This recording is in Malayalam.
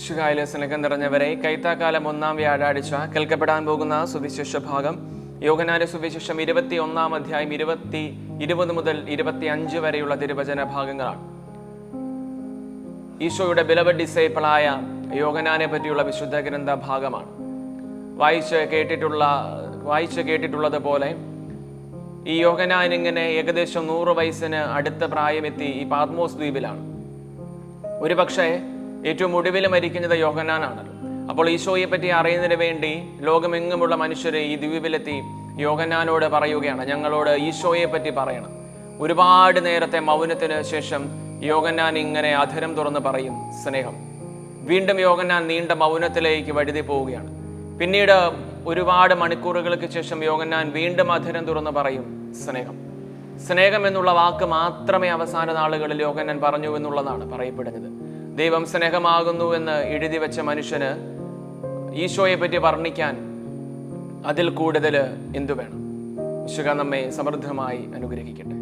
വിശുഹായിലെ സ്നേഹം നിറഞ്ഞവരെ കൈത്താക്കാലം ഒന്നാം വ്യാഴാഴ്ച കേൾക്കപ്പെടാൻ പോകുന്ന സുവിശേഷ ഭാഗം. യോഗനാര സുവിശേഷം ഇരുപത്തി ഒന്നാം അധ്യായം ഇരുപത്തി ഇരുപത് മുതൽ ഇരുപത്തി അഞ്ച് വരെയുള്ള തിരുവചന ഭാഗങ്ങളാണ്. ഈശോയുടെ ബിലവ ഡിസൈപ്പിളായ യോഗനാനെ പറ്റിയുള്ള വിശുദ്ധ ഗ്രന്ഥ ഭാഗമാണ്. വായിച്ച് കേട്ടിട്ടുള്ള വായിച്ച് കേട്ടിട്ടുള്ളതുപോലെ ഈ യോഗനാൻ ഇങ്ങനെ ഏകദേശം നൂറ് വയസ്സിന് അടുത്ത പ്രായമെത്തി ഈ പാത്മോസ് ദ്വീപിലാണ്. ഒരുപക്ഷെ ഏറ്റവും ഒടുവിൽ മരിക്കുന്നത് യോഹനാനാണല്ലോ അപ്പോൾ ഈശോയെ പറ്റി അറിയുന്നതിന് വേണ്ടി ലോകമെങ്ങുമുള്ള മനുഷ്യരെ ഈ ദ്വീപിലെത്തി യോഗനാനോട് പറയുകയാണ്. ഞങ്ങളോട് ഈശോയെ പറ്റി പറയണം. ഒരുപാട് നേരത്തെ മൗനത്തിന് ശേഷം യോഗനാൻ ഇങ്ങനെ അധരം തുറന്ന് പറയും സ്നേഹം. വീണ്ടും യോഗനാൻ നീണ്ട മൗനത്തിലേക്ക് വഴുതി പോവുകയാണ്. പിന്നീട് ഒരുപാട് മണിക്കൂറുകൾക്ക് ശേഷം യോഗനാൻ വീണ്ടും അധരം തുറന്ന് പറയും സ്നേഹം. സ്നേഹം എന്നുള്ള വാക്ക് മാത്രമേ അവസാന നാളുകളിൽ യോഗന്നാൻ പറഞ്ഞു എന്നുള്ളതാണ് പറയപ്പെടുന്നത്. ദൈവം സ്നേഹമാകുന്നു എന്ന് എഴുതി വെച്ച മനുഷ്യന് ഈശോയെ പറ്റി വർണിക്കാൻ അതിൽ കൂടുതൽ എന്തു വേണം? വിശുക നമ്മെ സമൃദ്ധമായി അനുഗ്രഹിക്കട്ടെ.